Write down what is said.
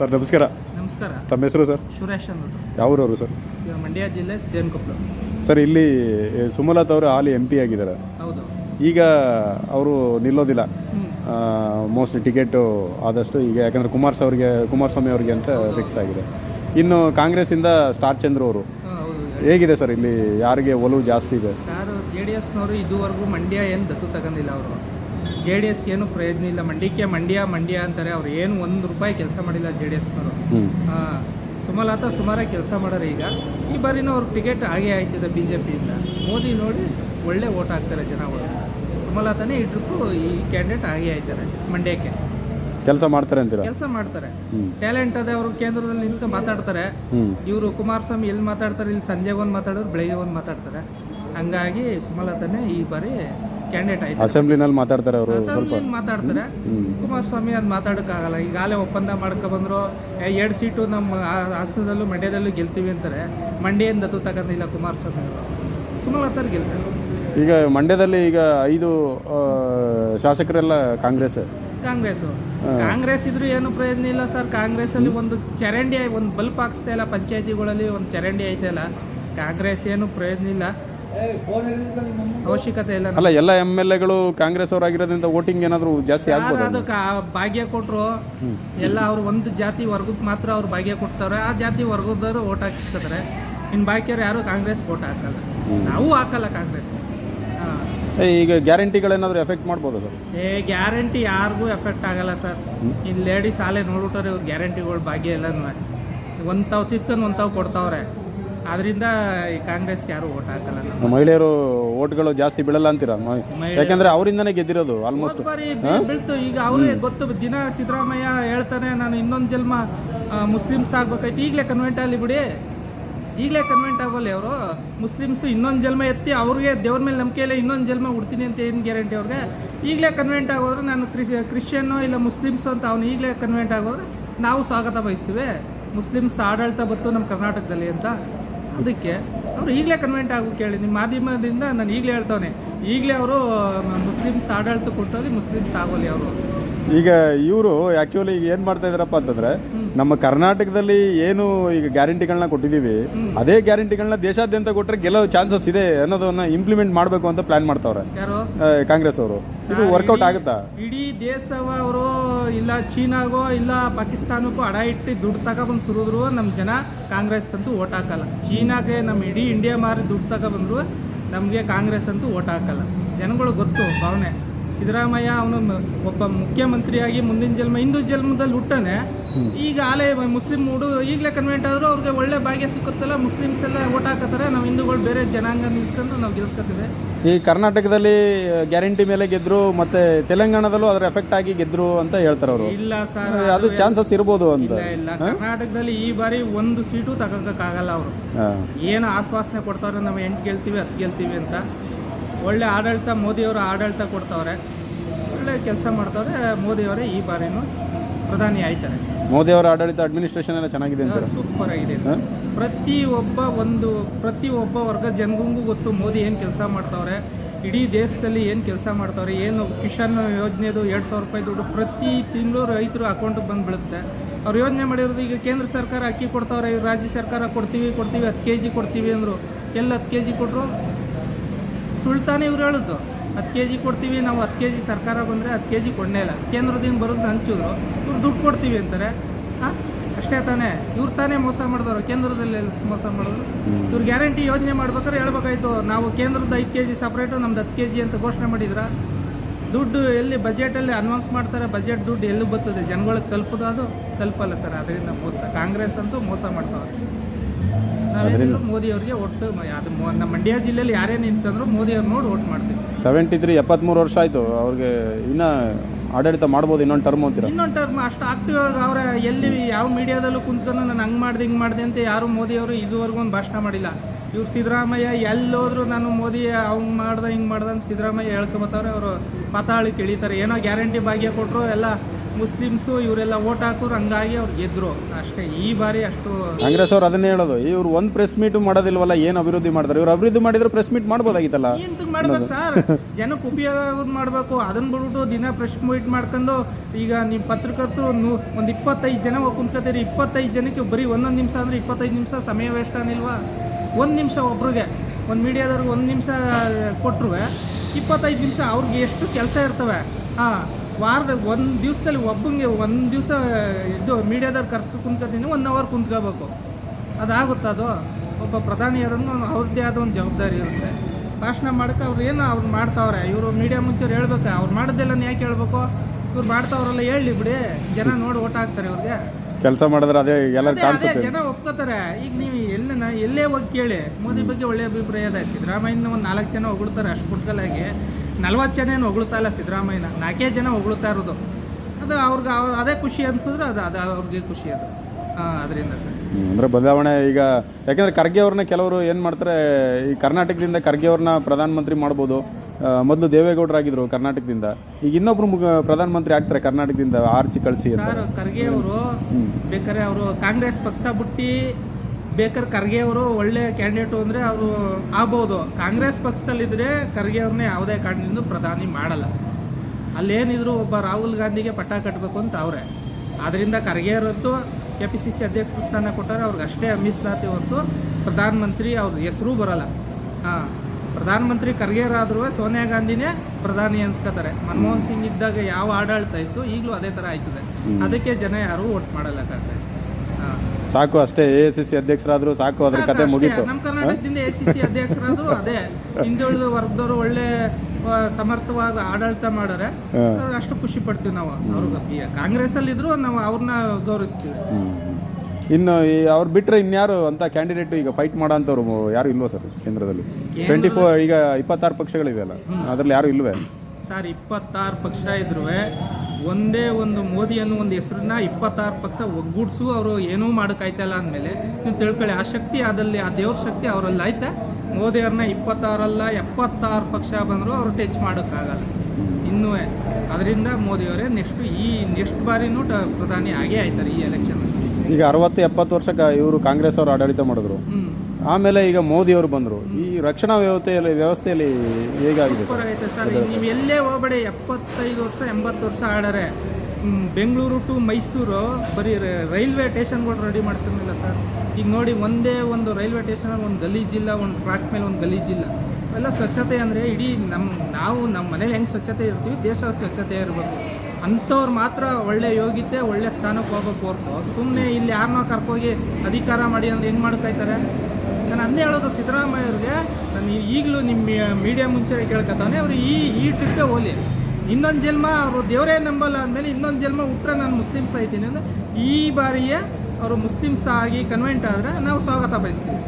Sir ನಮಸ್ಕಾರ. ನಮಸ್ಕಾರ. ತಮ್ಮ ಹೆಸರು ಸರ್? ಸುರೇಶ್ ಅಂದ್ಬಿಟ್ಟು ಯಾವೂರವರು ಸರ್? ಸ- ಮಂಡ್ಯ ಜಿಲ್ಲೆ ಸಿದ್ದೇನಕೊಪ್ಪಲು ಸರ್ ಇಲ್ಲಿ ಸುಮಲತ್ ಅವರು ಹಾಲಿ ಎಂ ಪಿ ಆಗಿದ್ದಾರೆ. ಹೌದು. ಈಗ ಅವರು ನಿಲ್ಲೋದಿಲ್ಲ. ಮೋಸ್ಟ್ಲಿ ಟಿಕೆಟು ಆದಷ್ಟು ಈಗ ಯಾಕಂದರೆ ಕುಮಾರ್ಸ್ ಅವರಿಗೆ ಕುಮಾರಸ್ವಾಮಿ ಅವರಿಗೆ ಅಂತ ಫಿಕ್ಸ್ ಆಗಿದೆ. ಇನ್ನು ಕಾಂಗ್ರೆಸ್ಸಿಂದ ಸ್ಟಾರ್ ಚಂದ್ರ ಅವರು. ಹಾ, ಹೌದು. ಹೇಗಿದೆ ಸರ್ ಇಲ್ಲಿ ಯಾರಿಗೆ ಒಲವು ಜಾಸ್ತಿ ಇದೆ? ಯಾರು ಜೆ ಡಿ ಎಸ್ನವರು ಇದುವರೆಗೂ ಮಂಡ್ಯ ಏನು ದತ್ತು ತಗೊಂಡಿಲ್ಲ ಅವರು? ಜೆ ಡಿ ಎಸ್ಗೆ ಏನು ಪ್ರಯೋಜನ ಇಲ್ಲ. ಮಂಡ್ಯಕ್ಕೆ ಮಂಡ್ಯ ಮಂಡ್ಯ ಅಂತಾರೆ. ಅವ್ರು ಏನು ಒಂದು ರೂಪಾಯಿ ಕೆಲಸ ಮಾಡಿಲ್ಲ ಜೆ ಡಿ ಎಸ್ನವರು ಸುಮಲತಾ ಸುಮಾರಾಗಿ ಕೆಲಸ ಮಾಡೋರು ಈಗ. ಈ ಬಾರಿನೂ ಅವ್ರ ಟಿಕೆಟ್ ಆಗೇ ಆಯ್ತಿದೆ ಬಿ ಜೆ ಪಿಯಿಂದ ಮೋದಿ ನೋಡಿ ಒಳ್ಳೆ ಓಟ್ ಹಾಕ್ತಾರೆ ಜನಗಳು. ಸುಮಲತಾನೇ ಇಟ್ರು ಈ ಕ್ಯಾಂಡಿಡೇಟ್ ಆಗೇ ಆಯ್ತಾರೆ ಮಂಡ್ಯಕ್ಕೆ ಕೆಲಸ ಮಾಡ್ತಾರೆ ಅಂತೀರಾ? ಕೆಲಸ ಮಾಡ್ತಾರೆ. ಟ್ಯಾಲೆಂಟ್ ಅದೇ ಅವರು ಕೇಂದ್ರದಲ್ಲಿ ನಿಂತು ಮಾತಾಡ್ತಾರೆ. ಇವರು ಕುಮಾರಸ್ವಾಮಿ ಎಲ್ಲಿ ಮಾತಾಡ್ತಾರೆ? ಇಲ್ಲಿ ಸಂಜೆಗೆ ಒಂದು ಮಾತಾಡೋರು ಬೆಳಗ್ಗೆ ಒಂದು ಮಾತಾಡ್ತಾರೆ. ಹಂಗಾಗಿ ಸುಮಲತಾನೇ ಈ ಬಾರಿ ಕ್ಯಾಂಡಿಡೇಟ್ ಆಯ್ತು. ಅಸೆಂಬ್ಲಿನಲ್ಲಿ ಮಾತಾಡ್ತಾರೆ ಅವರು ಸ್ವಲ್ಪ. ಮಾತಾಡ್ತಾರೆ. ಕುಮಾರಸ್ವಾಮಿ ಅದು ಮಾತಾಡೋಕ್ಕಾಗಲ್ಲ. ಈಗಾಗಲೇ ಒಪ್ಪಂದ ಮಾಡ್ಕೊಬಂದ್ರು ಎರಡು ಸೀಟು ನಮ್ಮ ಆ- ಹಾಸನದಲ್ಲೂ ಮಂಡ್ಯದಲ್ಲೂ ಗೆಲ್ತೀವಿ ಅಂತಾರೆ. ಮಂಡ್ಯದಿಂದ ದತ್ತು ತಗೊಂಡಿಲ್ಲ ಕುಮಾರಸ್ವಾಮಿ ಅವರು. ಸುಮಲತಾರು ಗೆಲ್ತಾರೆ. ಈಗ ಮಂಡ್ಯದಲ್ಲಿ ಈಗ ಐದು ಆ, ಶಾಸಕರೆಲ್ಲ ಕಾಂಗ್ರೆಸ್. ಕಾಂಗ್ರೆಸ್. ಕಾಂಗ್ರೆಸ್ ಇದ್ರೂ ಏನು ಪ್ರಯೋಜನ ಇಲ್ಲ ಸರ್. ಕಾಂಗ್ರೆಸ್ ಅಲ್ಲಿ ಒಂದು ಚರಂಡಿ ಒಂದು ಬಲ್ಪ್ ಹಾಕ್ಸ್ತಾ ಇಲ್ಲ ಪಂಚಾಯತಿಗಳಲ್ಲಿ ಒಂದು ಚರಂಡಿ ಐತೆ ಅಲ್ಲ. ಕಾಂಗ್ರೆಸ್ ಏನು ಪ್ರಯೋಜನ ಇಲ್ಲ. ಅವಶ್ಯಕತೆ ಇಲ್ಲ ಅಲ್ಲ ಎಲ್ಲ ಎಂ ಎಲ್ ಎಗಳು ಕಾಂಗ್ರೆಸ್ ಅವರಾಗಿರೋದ್ರಿಂದ ವೋಟಿಂಗ್ ಏನಾದರೂ ಜಾಸ್ತಿ ಆಗ್ಬೋದು ಅದು ಕಾ- ಭಾಗ್ಯ ಕೊಟ್ಟರು ಎಲ್ಲ ಅವ್ರು ಒಂದು ಜಾತಿ ವರ್ಗಕ್ಕೆ ಮಾತ್ರ ಅವ್ರು ಭಾಗ್ಯ ಕೊಡ್ತಾರೆ. ಆ ಜಾತಿ ವರ್ಗದವರು ಓಟ್ ಹಾಕಿಸ್ತಾರೆ ಇನ್ನು ಬಾಕಿಯವ್ರು ಯಾರು ಕಾಂಗ್ರೆಸ್ ಓಟ್ ಹಾಕಲ್ಲ. ನಾವು ಹಾಕಲ್ಲ ಕಾಂಗ್ರೆಸ್. ಈಗ ಗ್ಯಾರಂಟಿಗಳೇನಾದರೂ ಎಫೆಕ್ಟ್ ಮಾಡ್ಬೋದು ಸರ್? ಏ ಗ್ಯಾರಂಟಿ ಯಾರಿಗೂ ಎಫೆಕ್ಟ್ ಆಗಲ್ಲ ಸರ್. ಇನ್ನು ಲೇಡೀಸ್ ಆಲೇ ನೋಡ್ಬಿಟ್ಟವ್ರೆ ಇವ್ರು ಗ್ಯಾರಂಟಿಗಳು ಭಾಗ್ಯ ಇಲ್ಲ ಒಂದು ತಾವು ತಿತ್ಕೊಂಡು ಒಂದು ತಾವು ಕೊಡ್ತಾವ್ರೆ. ಅದರಿಂದ ಈ ಕಾಂಗ್ರೆಸ್ಗೆ ಯಾರು ಓಟ್ ಹಾಕಲ್ಲ ನಮ್ಮ ಮಹಿಳೆಯರು ಓಟ್ಗಳು ಜಾಸ್ತಿ ಬೀಳಲ್ಲ ಅಂತೀರಾ? ಮ- ಯಾಕಂದ್ರೆ ಅವರಿಂದನೇ ಗೆದ್ದಿರೋದು ಆಲ್ಮೋಸ್ಟ್ ಬಾರಿ ಬೀಳ್- ಬೀಳ್ತು. ಈಗ ಅವ್ರಿಗೆ ಗೊತ್ತು. ದಿನ ಸಿದ್ದರಾಮಯ್ಯ ಹೇಳ್ತಾನೆ ನಾನು ಇನ್ನೊಂದು ಜನ್ಮ ಆ, ಮುಸ್ಲಿಮ್ಸ್ ಆಗ್ಬೇಕಾಯ್ತು. ಈಗಲೇ ಕನ್ವೆಂಟ್ ಆಗಲಿ ಬಿಡಿ. ಈಗಲೇ ಕನ್ವೆಂಟ್ ಆಗೋಲ್ಲ ಅವರು ಮುಸ್ಲಿಮ್ಸ್ ಇನ್ನೊಂದು ಜನ್ಮ ಎತ್ತಿ ಅವ್ರಿಗೆ ದೇವ್ರ ಮೇಲೆ ನಂಬಿಕೆಯಲ್ಲಿ ಇನ್ನೊಂದು ಜನ್ಮ ಹುಡ್ತೀನಿ ಅಂತ ಏನು ಗ್ಯಾರಂಟಿ ಅವ್ರಿಗೆ? ಈಗಲೇ ಕನ್ವೆಂಟ್ ಆಗೋದ್ರೆ ನಾನು ಕ್ರಿಶ್ ಕ್ರಿಶ್ಚಿಯನ್ನು ಇಲ್ಲ ಮುಸ್ಲಿಮ್ಸ್ ಅಂತ ಅವ್ನು ಈಗಲೇ ಕನ್ವೆಂಟ್ ಆಗೋದ್ರೆ ನಾವು ಸ್ವಾಗತ ಬಯಸ್ತೀವಿ. ಮುಸ್ಲಿಮ್ಸ್ ಆಡಳಿತ ಬತ್ತು ನಮ್ಮ ಕರ್ನಾಟಕದಲ್ಲಿ ಅಂತ. ಅದಕ್ಕೆ ಅವರು ಈಗಲೇ ಕನ್ವೆಂಟ್ ಆಗು ಕೇಳಿ ನಿಮ್ಮ ಮಾಧ್ಯಮದಿಂದ ನಾನು ಈಗಲೇ ಹೇಳ್ತವನೆ. ಈಗಲೇ ಅವರು ಮುಸ್ಲಿಮ್ಸ್ ಆಡಳಿತ ಕೊಟ್ಟೋಗಿ ಮುಸ್ಲಿಮ್ಸ್ ಆಗೋಲಿ ಅವರು. ಈಗ ಇವರು ಆ್ಯಕ್ಚುಲಿ ಈಗ ಏನು ಮಾಡ್ತಾ ಇದ್ದಾರಪ್ಪ ಅಂತಂದ್ರೆ ನಮ್ಮ ಕರ್ನಾಟಕದಲ್ಲಿ ಏನು ಈಗ ಗ್ಯಾರಂಟಿಗಳನ್ನ ಕೊಟ್ಟಿದ್ದೀವಿ ಅದೇ ಗ್ಯಾರಂಟಿಗಳನ್ನ ದೇಶಾದ್ಯಂತ ಕೊಟ್ಟರೆ ಗೆಲ್ಲೋ ಚಾನ್ಸಸ್ ಇದೆ ಅನ್ನೋದನ್ನ ಇಂಪ್ಲಿಮೆಂಟ್ ಮಾಡಬೇಕು ಅಂತ ಪ್ಲಾನ್ ಮಾಡ್ತಾವ್ರೆ. ಕಾಂಗ್ರೆಸ್ ಅವರು. ಇದು ವರ್ಕೌಟ್ ಆಗುತ್ತಾ? ಇಡೀ ದೇಶವ ಅವರು ಇಲ್ಲ ಚೀನಾಗೋ ಇಲ್ಲ ಪಾಕಿಸ್ತಾನಕ್ಕೂ ಅಡ ಇಟ್ಟು ದುಡ್ಡು ತಗೊಬಂದು ಸುರಿದ್ರು ನಮ್ಮ ಜನ ಕಾಂಗ್ರೆಸ್ಗಂತೂ ಓಟ್ ಹಾಕಲ್ಲ. ಚೀನಾಗೆ ನಮ್ಮ ಇಡೀ ಇಂಡಿಯಾ ಮಾರಿ ದುಡ್ಡು ತಗೊಬಂದ್ರು ನಮಗೆ ಕಾಂಗ್ರೆಸ್ ಅಂತೂ ಓಟ್ ಹಾಕಲ್ಲ. ಜನಗಳು ಗೊತ್ತು ಭಾವನೆ. ಸಿದ್ದರಾಮಯ್ಯ ಅವನು ಒಬ್ಬ ಮುಖ್ಯಮಂತ್ರಿಯಾಗಿ ಮುಂದಿನ ಜನ್ಮ ಹಿಂದೂ ಜನ್ಮದಲ್ಲಿ ಹುಟ್ಟನೆ. ಈಗ ಆಲೇ ಮುಸ್ಲಿಂ ಹುಡು ಈಗಲೇ ಕನ್ವೆಂಟ್ ಆದರೂ ಅವ್ರಿಗೆ ಒಳ್ಳೆ ಭಾಗ್ಯ ಸಿಕ್ಕುತ್ತಲ್ಲ ಮುಸ್ಲಿಮ್ಸ್ ಎಲ್ಲ ಓಟ್ ಹಾಕತ್ತಾರೆ ನಾವು ಹಿಂದೂಗಳು ಬೇರೆ ಜನಾಂಗ ನಿಲ್ಸ್ಕೊಂಡು ನಾವು ಗೆಲ್ಸ್ಕೊತೀವಿ. ಈ ಕರ್ನಾಟಕದಲ್ಲಿ ಗ್ಯಾರಂಟಿ ಮೇಲೆ ಗೆದ್ರು ಮತ್ತೆ ತೆಲಂಗಾಣದಲ್ಲೂ ಅದರ ಎಫೆಕ್ಟ್ ಆಗಿ ಗೆದ್ರು ಅಂತ ಹೇಳ್ತಾರೆ ಅವರು. ಇಲ್ಲ ಸರ್ ಅದು ಚಾನ್ಸಸ್ ಇರ್ಬೋದು ಅಂತ. ಇಲ್ಲ ಕರ್ನಾಟಕದಲ್ಲಿ ಈ ಬಾರಿ ಒಂದು ಸೀಟು ತಗೋಕ್ಕಾಗಲ್ಲ ಅವರು. ಏನು ಆಶ್ವಾಸನೆ ಕೊಡ್ತಾರೆ ನಾವು ಎಂಟು ಗೆಲ್ತೀವಿ ಹತ್ತು ಗೆಲ್ತೀವಿ ಅಂತ. ಒಳ್ಳೆ ಆಡಳಿತ ಮೋದಿಯವರು ಆಡಳಿತ ಕೊಡ್ತವ್ರೆ. ಒಳ್ಳೆ ಕೆಲಸ ಮಾಡ್ತವ್ರೆ. ಮೋದಿಯವರೇ ಈ ಬಾರಿನೂ ಪ್ರಧಾನಿ ಆಯ್ತಾರೆ. ಮೋದಿಯವರ ಆಡಳಿತ ಅಡ್ಮಿನಿಸ್ಟ್ರೇಷನ್ ಎಲ್ಲ ಚೆನ್ನಾಗಿದೆ ಅಂತ ಸೂಪರ್ ಆಗಿದೆ. ಸರ್. ಪ್ರತಿ ಒಬ್ಬ ಒಂದು ಪ್ರತಿ ಒಬ್ಬ ವರ್ಗ ಜನಗಳಿಗೂ ಗೊತ್ತು ಮೋದಿ ಏನು ಕೆಲಸ ಮಾಡ್ತವ್ರೆ. ಇಡೀ ದೇಶದಲ್ಲಿ ಏನು ಕೆಲಸ ಮಾಡ್ತಾವ್ರೆ. ಏನು ಕಿಶನ್ ಯೋಜನೆದು ಎರಡು ಸಾವಿರ ರೂಪಾಯಿ ದುಡ್ಡು ಪ್ರತಿ ತಿಂಗಳು ರೈತರು ಅಕೌಂಟಿಗೆ ಬಂದು ಬೀಳುತ್ತೆ. ಅವ್ರು ಯೋಜನೆ ಮಾಡಿರೋದು ಈಗ ಕೇಂದ್ರ ಸರ್ಕಾರ ಅಕ್ಕಿ ಕೊಡ್ತಾವ್ರೆ. ರಾಜ್ಯ ಸರ್ಕಾರ ಕೊಡ್ತೀವಿ ಕೊಡ್ತೀವಿ ಹತ್ತು ಕೆ ಜಿ ಕೊಡ್ತೀವಿ ಅಂದರು. ಎಲ್ಲ ಹತ್ತು ಕೆ ಜಿ ಕೊಟ್ಟರು ಸುಳ್ತಾನೆ ಇವ್ರು ಹೇಳೋದು. ಹತ್ತು ಕೆ ಜಿ ಕೊಡ್ತೀವಿ ನಾವು ಹತ್ತು ಕೆ ಜಿ ಸರ್ಕಾರ ಬಂದರೆ ಹತ್ತು ಕೆ ಜಿ ಕೊಡನೇ ಇಲ್ಲ. ಕೇಂದ್ರದಿಂದ ಬರೋದು ಹಂಚಿದ್ರು ಇವ್ರು ದುಡ್ಡು ಕೊಡ್ತೀವಿ ಅಂತಾರೆ. ಹಾಂ? ಅಷ್ಟೇ ತಾನೇ. ಇವ್ರು ತಾನೇ ಮೋಸ ಮಾಡಿದವರು ಕೇಂದ್ರದಲ್ಲಿ ಮೋಸ ಮಾಡಿದ್ರು ಇವ್ರು ಗ್ಯಾರಂಟಿ ಯೋಜನೆ ಮಾಡ್ಬೇಕಾದ್ರೆ ಹೇಳ್ಬೇಕಾಯ್ತು ನಾವು ಕೇಂದ್ರದ ಐದು ಕೆ ಜಿ ಸಪ್ರೇಟು ನಮ್ದು ಹತ್ತು ಕೆ ಜಿ ಅಂತ ಘೋಷಣೆ ಮಾಡಿದ್ರ? ದುಡ್ಡು ಎಲ್ಲಿ ಬಜೆಟಲ್ಲಿ ಅನೌನ್ಸ್ ಮಾಡ್ತಾರೆ ಬಜೆಟ್ ದುಡ್ಡು ಎಲ್ಲಿ ಬರ್ತದೆ? ಜನಗಳಿಗೆ ತಲುಪೋದು ಅದು? ತಲುಪಲ್ಲ ಸರ್ ಅದರಿಂದ ಮೋಸ. ಕಾಂಗ್ರೆಸ್ ಅಂತೂ ಮೋಸ ಮಾಡ್ತಾವ್ರೆ. ಒಟ್ಟು ಅದು ನಮ್ಮ ಮಂಡ್ಯ ಜಿಲ್ಲೆಯಲ್ಲಿ ಯಾರೇ ನಿಂತಂದ್ರು ಮೋದಿ ಅವ್ರು ನೋಡಿ ಓಟ್ ಮಾಡ್ತೀವಿ. ಸೆವೆಂಟಿ ತ್ರೀ ಎಪ್ಪತ್ತ್ಮೂರು ವರ್ಷ ಆಯಿತು. ಅವ್ರಿಗೆ ಇನ್ನ ಆಡಳಿತ ಮಾಡ್ಬೋದು ಇನ್ನೊಂದು ಟರ್ಮ್ ಅಂತೀರ? ಇನ್ನೊಂದು ಟರ್ಮ್ ಅಷ್ಟು ಆಕ್ಟಿವ್ ಆಗಿ ಅವರ ಎಲ್ಲಿ ಯಾವ ಮೀಡಿಯಾದಲ್ಲೂ ಕುಂತ್ಕೊಂಡು ನಾನು ಹಂಗೆ ಮಾಡ್ದೆ ಹಿಂಗೆ ಮಾಡಿದೆ ಅಂತ ಯಾರು ಮೋದಿ ಅವರು ಇದುವರೆಗೂ ಒಂದು ಭಾಷಣ ಮಾಡಿಲ್ಲ. ಇವ್ರು ಸಿದ್ದರಾಮಯ್ಯ ಎಲ್ಲೋದ್ರು ನಾನು ಮೋದಿ ಅವ್ನು ಮಾಡ್ದೆ ಹಿಂಗೆ ಮಾಡ್ದೆ ಅಂತ ಸಿದ್ದರಾಮಯ್ಯ ಹೇಳ್ಕೊಬತ್ತವ್ರೆ ಅವರು ಪಾತಾಳಕ್ಕೆ ಇಳಿತಾರೆ ಏನೋ ಗ್ಯಾರಂಟಿ ಭಾಗ್ಯ ಕೊಟ್ಟರು ಎಲ್ಲ ಮುಸ್ಲಿಮ್ಸು ಇವರೆಲ್ಲ ಓಟ್ ಹಾಕೋರು ಹಂಗಾಗಿ ಅವ್ರು ಗೆದ್ರು. ಅಷ್ಟೇ ಈ ಬಾರಿ ಅಷ್ಟು ಕಾಂಗ್ರೆಸ್ ಅವ್ರು ಅದನ್ನೇ ಹೇಳೋದು. ಇವ್ರು ಒಂದು ಪ್ರೆಸ್ ಮೀಟ್ ಮಾಡೋದಿಲ್ವಲ್ಲ ಏನು ಅಭಿವೃದ್ಧಿ ಮಾಡ್ತಾರೆ? ಇವ್ರು ಅಭಿವೃದ್ಧಿ ಮಾಡಿದ್ರೆ ಪ್ರೆಸ್ ಮೀಟ್ ಮಾಡ್ಬೋದಾಗಿತ್ತಲ್ಲ? ಎಂತ ಮಾಡ್ಬೇಕು ಸರ್? ಜನಕ್ಕೆ ಉಪಯೋಗ ಆಗೋದು ಮಾಡಬೇಕು. ಅದನ್ನ ಬಿಟ್ಬಿಟ್ಟು ದಿನ ಪ್ರೆಸ್ ಮೀಟ್ ಮಾಡ್ಕೊಂಡು ಈಗ ನಿಮ್ಮ ಪತ್ರಕರ್ತರು ಒಂದು ಇಪ್ಪತ್ತೈದು ಜನ ಹೋಗಿ ಕುಂತ್ಕೋತೀರಿ. ಇಪ್ಪತ್ತೈದು ಜನಕ್ಕೆ ಬರೀ ಒಂದೊಂದು ನಿಮಿಷ ಅಂದರೆ ಇಪ್ಪತ್ತೈದು ನಿಮಿಷ ಸಮಯ ವೇಸ್ಟ್ ಅನ್ನಿಲ್ವಾ? ಒಂದು ನಿಮಿಷ ಒಬ್ರಿಗೆ ಒಂದು ಮೀಡಿಯಾದವ್ರಿಗೆ ಒಂದು ನಿಮಿಷ ಕೊಟ್ರು ಇಪ್ಪತ್ತೈದು ನಿಮಿಷ ಅವ್ರಿಗೆ ಎಷ್ಟು ಕೆಲಸ ಇರ್ತವೆ? ಹಾಂ ವಾರದ ಒಂದು ದಿವಸದಲ್ಲಿ ಒಬ್ಬಂಗೆ ಒಂದು ದಿವಸ ಇದು ಮೀಡಿಯಾದವ್ರು ಕರ್ಸ್ಕೊ ಕುಂತ್ಕೊತೀನಿ ಒನ್ ಅವರ್ ಕುಂತ್ಕೋಬೇಕು. ಅದಾಗುತ್ತೆ ಅದು? ಒಬ್ಬ ಪ್ರಧಾನಿ ಅದನ್ನು ಅವ್ರದ್ದೇ ಆದ ಒಂದು ಜವಾಬ್ದಾರಿ ಇರುತ್ತೆ. ಭಾಷಣ ಮಾಡೋಕೆ ಅವ್ರು ಏನು ಅವ್ರು ಮಾಡ್ತಾವ್ರೆ? ಇವರು ಮೀಡಿಯಾ ಮುಂಚೆವ್ರು ಹೇಳ್ಬೇಕು ಅವ್ರು ಮಾಡೋದೆಲ್ಲ ಯಾಕೆ ಹೇಳ್ಬೇಕು? ಇವ್ರು ಮಾಡ್ತಾವ್ರಲ್ಲ ಹೇಳಿ ಬಿಡಿ. ಜನ ನೋಡಿ ಓಟ್ ಹಾಕ್ತಾರೆ ಇವ್ರಿಗೆ. ಕೆಲಸ ಮಾಡಿದ್ರೆ ಅದೇ ಎಲ್ಲ ಕಾಣಿಸುತ್ತೆ. ಜನ ಒಪ್ಕೋತಾರೆ. ಈಗ ನೀವು ಎಲ್ಲ ಎಲ್ಲೇ ಹೋಗಿ ಕೇಳಿ ಮೋದಿ ಬಗ್ಗೆ ಒಳ್ಳೆ ಅಭಿಪ್ರಾಯ ಇದೆ. ಸಿದ್ದರಾಮಯ್ಯನ ಒಂದು ನಾಲ್ಕು ಜನ ಹೊಗಳ್ತಾರೆ ಅಷ್ಟು ಪುಟ್ಕಲಾಗಿ ನಲ್ವತ್ತು ಜನ ಏನು ಹೊಗಳ್ತಾ ಇಲ್ಲ ಸಿದ್ದರಾಮಯ್ಯನ ನಾಲ್ಕೇ ಜನ ಹೊಗಳ್ತಾ ಇರೋದು. ಅದು ಅವ್ರಿಗೆ ಅವ್- ಅದೇ ಖುಷಿ ಅನಿಸಿದ್ರೆ ಅದು ಅದು ಅವ್ರಿಗೆ ಖುಷಿ ಅದು. ಅದರಿಂದ ಸರ್. ಅಂದರೆ ಬದಲಾವಣೆ ಈಗ ಯಾಕೆಂದರೆ ಖರ್ಗೆ ಅವ್ರನ್ನ ಕೆಲವರು ಏನು ಮಾಡ್ತಾರೆ ಈ ಕರ್ನಾಟಕದಿಂದ ಖರ್ಗೆ ಅವ್ರನ್ನ ಪ್ರಧಾನಮಂತ್ರಿ ಮಾಡ್ಬೋದು. ಮೊದಲು ದೇವೇಗೌಡರಾಗಿದ್ದರು ಕರ್ನಾಟಕದಿಂದ. ಈಗ ಇನ್ನೊಬ್ರು ಪ್ರಧಾನಮಂತ್ರಿ ಆಗ್ತಾರೆ ಕರ್ನಾಟಕದಿಂದ ಆರ್ಚಿ ಕಳಿಸಿ ಅಂತ. ಸರ್ ಖರ್ಗೆ ಅವರು ಬೇಕಾದ್ರೆ ಅವರು ಕಾಂಗ್ರೆಸ್ ಪಕ್ಷ ಬಿಟ್ಟು ಬೇಕಾದ್ರೆ ಖರ್ಗೆ ಅವರು ಒಳ್ಳೆ ಕ್ಯಾಂಡಿಡೇಟು ಅಂದರೆ ಅವರು ಆಗ್ಬೋದು. ಕಾಂಗ್ರೆಸ್ ಪಕ್ಷದಲ್ಲಿದ್ದರೆ ಖರ್ಗೆ ಅವ್ರನ್ನೇ ಯಾವುದೇ ಕಾರಣದಿಂದ ಪ್ರಧಾನಿ ಮಾಡಲ್ಲ. ಅಲ್ಲೇನಿದ್ರು ಒಬ್ಬ ರಾಹುಲ್ ಗಾಂಧಿಗೆ ಪಟ್ಟ ಕಟ್ಟಬೇಕು ಅಂತ ಅವರೇ. ಆದ್ದರಿಂದ ಖರ್ಗೆ ಅವರಂತೂ ಕೆ ಪಿ ಸಿ ಸಿ ಅಧ್ಯಕ್ಷ ಸ್ಥಾನ ಕೊಟ್ಟರೆ ಅವ್ರಿಗೆ ಅಷ್ಟೇ ಮೀಸಲಾತಿ ಹೊರತು ಪ್ರಧಾನಮಂತ್ರಿ ಅವ್ರ ಹೆಸರು ಬರಲ್ಲ. ಹಾಂ ಪ್ರಧಾನಮಂತ್ರಿ ಖರ್ಗೆರಾದ್ರೂ ಸೋನಿಯಾ ಗಾಂಧಿನೇ ಪ್ರಧಾನಿ ಅನ್ಸ್ಕೋತಾರೆ. ಮನಮೋಹನ್ ಸಿಂಗ್ ಇದ್ದಾಗ ಯಾವ ಆಡಳಿತ ಇತ್ತು ಈಗಲೂ ಅದೇ ಥರ ಆಯ್ತದೆ. ಅದಕ್ಕೆ ಜನ ಯಾರೂ ವೋಟ್ ಮಾಡಲ್ಲ ಕಾಂಗ್ರೆಸ್ ಸಾಕು ಅಷ್ಟೇ ಎ ಸಿ ಸಿ ಅಧ್ಯಕ್ಷರಾದ್ರು ಸಾಕು ಅದ್ರ ಕತೆ ಮುಗೀತು. ನಮ್ಮ ಕರ್ನಾಟಕದಿಂದ ಎ ಸಿ ಸಿ ಅಧ್ಯಕ್ಷರಾದ್ರು ಅದೇ ಹಿಂದುಳಿದ ವರ್ಗದವರು ಒಳ್ಳೆ ಸಮರ್ಥವಾದ ಆಡಳಿತ ಮಾಡಾರೆ. ಅಷ್ಟು ಖುಷಿ ಪಡ್ತೀವಿ ನಾವು ಅವ್ರಿಗೆ. ಕಾಂಗ್ರೆಸ್ ಅಲ್ಲಿ ಇದ್ರು ನಾವು ಅವ್ರನ್ನ ಗೌರವಿಸ್ತೀವಿ. ಇನ್ನು ಈ ಅವ್ರು ಬಿಟ್ಟರೆ ಇನ್ಯಾರು ಅಂತ ಕ್ಯಾಂಡಿಡೇಟ್ ಈಗ ಫೈಟ್ ಮಾಡೋಂಥವ್ರು ಯಾರು ಇಲ್ವೋ ಸರ್ ಕೇಂದ್ರದಲ್ಲಿ? ಟ್ವೆಂಟಿ ಫೋರ್ ಈಗ ಇಪ್ಪತ್ತಾರು ಪಕ್ಷಗಳಿವೆಯಲ್ಲ ಅದರಲ್ಲಿ ಯಾರು ಇಲ್ವೇ? ಸರ್ ಇಪ್ಪತ್ತಾರು ಪಕ್ಷ ಇದ್ರು ಒಂದೇ ಒಂದು ಮೋದಿ ಅನ್ನೋ ಒಂದು ಹೆಸರನ್ನ ಇಪ್ಪತ್ತಾರು ಪಕ್ಷ ಒಗ್ಗೂಡಿಸು ಅವರು ಏನೂ ಮಾಡೋಕ್ಕಾಯ್ತಲ್ಲ ಅಂದಮೇಲೆ ನೀವು ತಿಳ್ಕೊಳ್ಳಿ ಆ ಶಕ್ತಿ ಅದಲ್ಲಿ ಆ ದೇವ್ರ ಶಕ್ತಿ ಅವರಲ್ಲಿ ಐತೆ. ಮೋದಿಯವ್ರನ್ನ ಇಪ್ಪತ್ತಾರಲ್ಲ ಎಪ್ಪತ್ತಾರು ಪಕ್ಷ ಬಂದರೂ ಅವ್ರು ಟಚ್ ಮಾಡೋಕ್ಕಾಗಲ್ಲ. ಇನ್ನೂ ಅದರಿಂದ ಮೋದಿಯವರೇ ನೆಕ್ಸ್ಟ್ ಈ ನೆಕ್ಸ್ಟ್ ಬಾರಿನೂ ಪ್ರಧಾನಿ ಆಗೇ ಆಯ್ತಾರೆ ಈ ಎಲೆಕ್ಷನ್ ಈಗ ಅರವತ್ತು ಎಪ್ಪತ್ತು ವರ್ಷಕ್ಕೆ ಇವರು ಕಾಂಗ್ರೆಸ್ ಅವರು ಆಡಳಿತ ಮಾಡಿದ್ರು. ಆಮೇಲೆ ಈಗ ಮೋದಿ ಅವರು ಬಂದರು. ಈ ರಕ್ಷಣಾ ವ್ಯವಸ್ಥೆಯಲ್ಲಿ ವ್ಯವಸ್ಥೆಯಲ್ಲಿ ಹೇಗಾಗಿದೆ ಸರ್? ನೀವು ಎಲ್ಲೇ ಹೋಗ್ಬೇಡಿ, ಎಪ್ಪತ್ತೈದು ವರ್ಷ, ಎಂಬತ್ತು ವರ್ಷ ಆಡರೆ. ಬೆಂಗಳೂರು ಟು ಮೈಸೂರು, ಬರೀ ರೈಲ್ವೆ ಸ್ಟೇಷನ್ಗಳು ರೆಡಿ ಮಾಡಿಸಿರ್ಲಿಲ್ಲ ಸರ್. ಈಗ ನೋಡಿ, ಒಂದೇ ಒಂದು ರೈಲ್ವೆ ಸ್ಟೇಷನಲ್ಲಿ ಒಂದು ಗಲೀಜಿಲ್ಲ ಒಂದು ಟ್ರ್ಯಾಕ್ ಮೇಲೆ ಒಂದು ಗಲೀಜಿಲ್ಲ ಎಲ್ಲ ಸ್ವಚ್ಛತೆ ಅಂದರೆ ಇಡೀ ನಮ್ಮ ನಾವು ನಮ್ಮ ಮನೇಲಿ ಹೆಂಗೆ ಸ್ವಚ್ಛತೆ ಇರ್ತೀವಿ ದೇಶ ಸ್ವಚ್ಛತೆ ಇರಬೇಕು. ಅಂಥವ್ರು ಮಾತ್ರ ಒಳ್ಳೆ ಯೋಗ್ಯತೆ, ಒಳ್ಳೆ ಸ್ಥಾನಕ್ಕೆ ಹೋಗ್ಬೇಕು ಹೊರತು. ಸುಮ್ಮನೆ ಇಲ್ಲಿ ಯಾರನ್ನೋ ಕರ್ಕೋಗಿ ಅಧಿಕಾರ ಮಾಡಿ ಅಂದ್ರೆ ಹೆಂಗೆ ಮಾಡ್ಕಾಯ್ತಾರೆ ನಾನು ಅಂದೇ ಹೇಳೋದು ಸಿದ್ದರಾಮಯ್ಯ ಅವ್ರಿಗೆ, ನಾನು ಈಗಲೂ ನಿಮ್ಮ ಮೀಡಿಯಾ ಮುಂಚೆ ಕೇಳ್ಕೊತಾನೆ, ಅವರು ಈ ಈ ಟ್ರಿಪ್ಪೇ ಹೋಲಿ ಇನ್ನೊಂದು ಜನ್ಮ ಅವರು ದೇವರೇ ನಂಬಲ್ಲ ಅಂದಮೇಲೆ ಇನ್ನೊಂದು ಜನ್ಮ ಉಟ್ಟರೆ ನಾನು ಮುಸ್ಲಿಮ್ಸ್ ಆಯ್ತೀನಿ ಅಂದರೆ ಈ ಬಾರಿಯೇ ಅವರು ಮುಸ್ಲಿಮ್ಸ್ ಆಗಿ ಕನ್ವೆಂಟ್ ಆದರೆ ನಾವು ಸ್ವಾಗತ ಬಯಸ್ತೀವಿ.